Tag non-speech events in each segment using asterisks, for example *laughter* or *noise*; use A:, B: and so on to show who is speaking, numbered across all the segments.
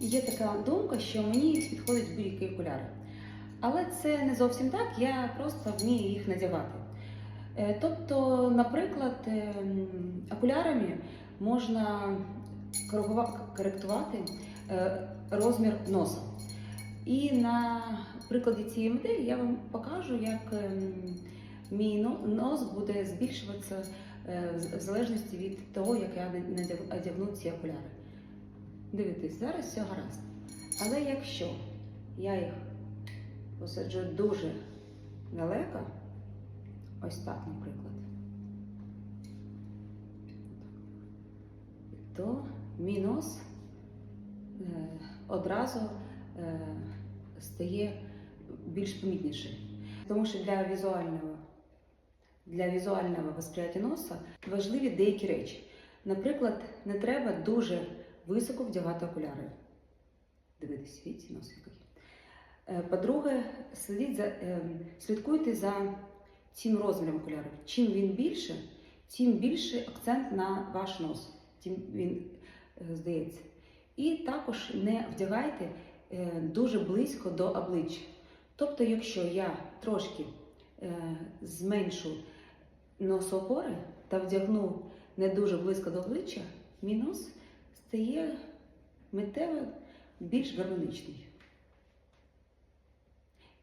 A: є така думка, що мені підходять будь-які окуляри. Але це не зовсім так, я просто вмію їх надягати. Е, Тобто, наприклад, ем, окулярами можна коректувати е, розмір носа. І на прикладі цієї моделі я вам покажу, як ем, мій нос буде збільшуватися е, в залежності від того, як я надяг- одягну ці окуляри. Дивитесь, зараз все гаразд. Але якщо я їх посаджу дуже далеко, ось так, наприклад, то мій нос е, одразу е, стає більш помітніший. Тому що для візуального, для візуального восприяття носа важливі деякі речі. Наприклад, не треба дуже високо вдягати окуляри. Дивитись, світі нос який. Е, По-друге, е, слідкуйте за цим розміром окулярів. Чим він більше, тим більший акцент на ваш нос, тим він е, здається. І також не вдягайте дуже близько до обличчя. Тобто, якщо я трошки зменшу носоопори та вдягну не дуже близько до обличчя, мій нос стає миттєво більш гармонічний.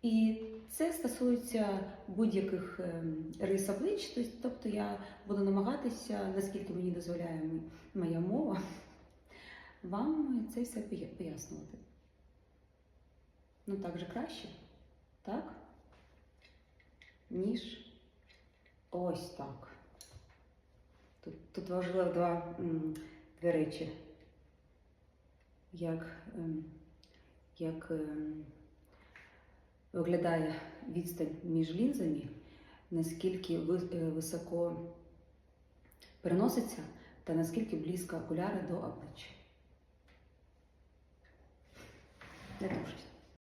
A: І це стосується будь-яких ем, рис облич, тобто я буду намагатися, наскільки мені дозволяє моя мова, *laughs* вам це все пояснювати. Ну так же краще, так? Ніж ось так. Тут, тут важливо два, дві речі. Як, ем, як ем, виглядає відстань між лінзами, наскільки е, високо переноситься та наскільки близько окуляри до обличчя. Не тушить.